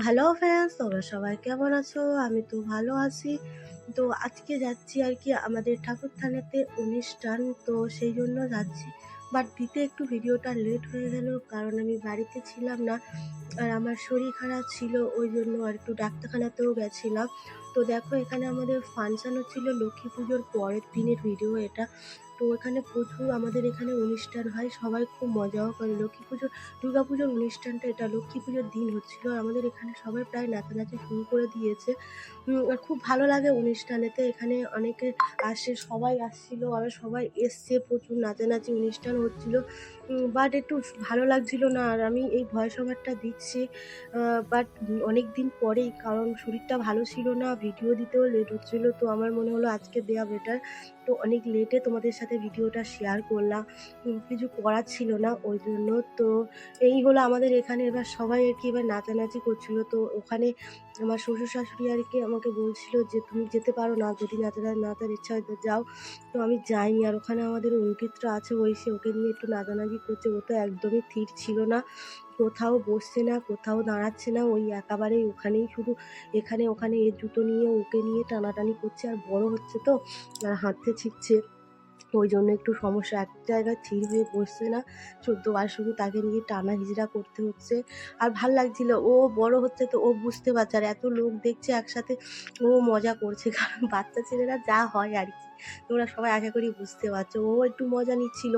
Hello friends তোমরা সবাই কেমন আছো? আমি তো ভালো আছি। তো আজকে যাচ্ছি আর কি আমাদের ঠাকুরথানেতে অনুষ্ঠান তো সেই জন্য যাচ্ছি। বাট দিতে একটু ভিডিওটা লেট হয়ে গেল, কারণ আমি বাড়িতে ছিলাম না। আর আমার শরীর খারাপ ছিল, ওই জন্য আর একটু ডাক্তারখানাতেও গেছিলাম। তো দেখো, এখানে আমাদের ফাংশন হচ্ছিল লক্ষ্মী পুজোর পরের দিনের ভিডিও এটা। তো এখানে প্রচুর আমাদের এখানে অনুষ্ঠান হয়, সবাই খুব মজাও করে। লক্ষ্মী পুজোর দুর্গা পুজোর অনুষ্ঠানটা এটা, লক্ষ্মী পুজোর দিন হচ্ছিল। আমাদের এখানে সবাই প্রায় নাচানাচি শুরু করে দিয়েছে। আর খুব ভালো লাগে অনুষ্ঠানেতে, এখানে অনেকে আসে, সবাই আসছিল আর সবাই এসছে, প্রচুর নাচানাচি অনুষ্ঠান হচ্ছিল। বাট একটু ভালো লাগছিল না, আর আমি এই ভয়েস ওভারটা দিচ্ছি। বাট অনেক দিন পরেই, কারণ শরীরটা ভালো ছিল না, ভিডিও দিতেও লেট হচ্ছিল, তো আমার মনে হলো আজকে দেওয়া বেটার তো অনেক লেটে তোমাদের সাথে ভিডিওটা শেয়ার করলাম। কিছু করার ছিল না, ওই জন্য তো এই হলো আমাদের এখানে। এবার সবাই আর কি এবার নাচানাচি করছিল। তো ওখানে আমার শ্বশুর শাশুড়ি আর কি আমাকে বলছিল যে, তুমি যেতে পারো না, যদি নাচার নাচার ইচ্ছা হয় তো যাও। তো আমি যাইনি। আর ওখানে আমাদের অঙ্কিতরা আছে, ওই সে ওকে নিয়ে একটু নাচানাচি করছে। ও তো একদমই স্থির ছিল না। কোথাও বসছে না, কোথাও দাঁড়াচ্ছে না। ওই একেবারেই ওখানেই শুধু এখানে, ওখানে এর জুতো নিয়ে ওকে নিয়ে টানাটানি করছে। আর বড় হচ্ছে তো, আর হাঁটতে ছিটছে ওই জন্য একটু সমস্যা। এক জায়গায় স্থির হয়ে বসছে না। চোদ্দ বার শুধু তাকে নিয়ে টানা হিজড়া করতে হচ্ছে। আর ভালো লাগছিল, ও বড় হচ্ছে তো ও বুঝতে পারছে। আর এত লোক দেখছে একসাথে, ও মজা করছে। কারণ বাচ্চা ছেলেরা যা হয় আর কি। তোমরা সবাই আশা করি বুঝতে পারছ। ও একটু মজা নিচ্ছিল।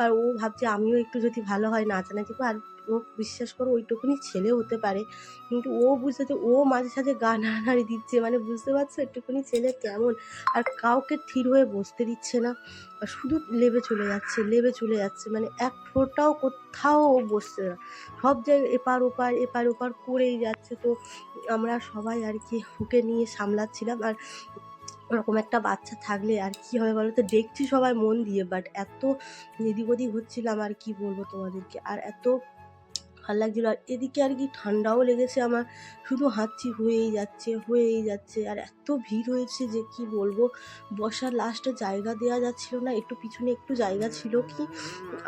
আর ও ভাবছে, আমিও একটু যদি ভালো হয়, নাচানাচি আর ও বিশ্বাস করো ওইটুকুনি ছেলে হতে পারে। কিন্তু ও বুঝতে ও মাঝে সাঝে গা নাড়ানাড়ি দিচ্ছে মানে বুঝতে পারছ? একটুখানি ছেলে কেমন? আর কাউকে থির হয়ে বসতে দিচ্ছে না। আর শুধু লেবে চলে যাচ্ছে, লেবে চলে যাচ্ছে মানে এক ফোঁটাও কোথাও ও বসছে না। সব জায়গায় এপার ওপার এপার ওপার করেই যাচ্ছে। তো আমরা সবাই আর কি ওকে নিয়ে সামলাচ্ছিলাম। আর ওরকম একটা বাচ্চা থাকলে আর কি হবে বলো তো? দেখছি সবাই মন দিয়ে বাট এত এদিক ওদিক হচ্ছিলাম আর কি বলব তোমাদেরকে? আর এত ভালো লাগছিল। আর এদিকে আর কি ঠান্ডাও লেগেছে আমার। শুধু হাঁচি হয়েই যাচ্ছে হয়েই যাচ্ছে। আর এত ভিড় হয়েছে যে কি বলব? বসার লাস্টে জায়গা দেওয়া যাচ্ছিল না। একটু পিছনে একটু জায়গা ছিল কি?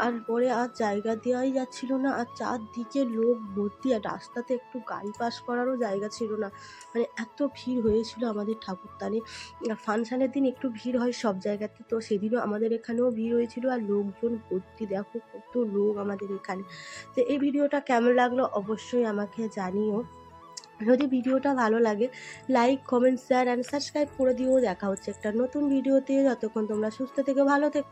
আর পরে আর জায়গা দেওয়াই যাচ্ছিল না। আর চারদিকে লোক ভর্তি। আর রাস্তাতে একটু গাড়ি পাস করারও জায়গা ছিল না। মানে এত ভিড় হয়েছিল আমাদের ঠাকুরতানে। ফাংশানের দিন একটু ভিড় হয় সব জায়গাতে। তো সেদিনও আমাদের এখানেও ভিড় হয়েছিল। আর লোকজন ভর্তি। দেখো কত লোক আমাদের এখানে। তো এই ভিডিওটা কেমন লাগল অবশ্যই আমাকে জানিও। যদি ভিডিওটা ভালো লাগে like comment share and subscribe করে দিও। দেখা হচ্ছে একটা নতুন ভিডিওতে যতক্ষণ তোমরা সুস্থ থেকে, ভালো থেকো।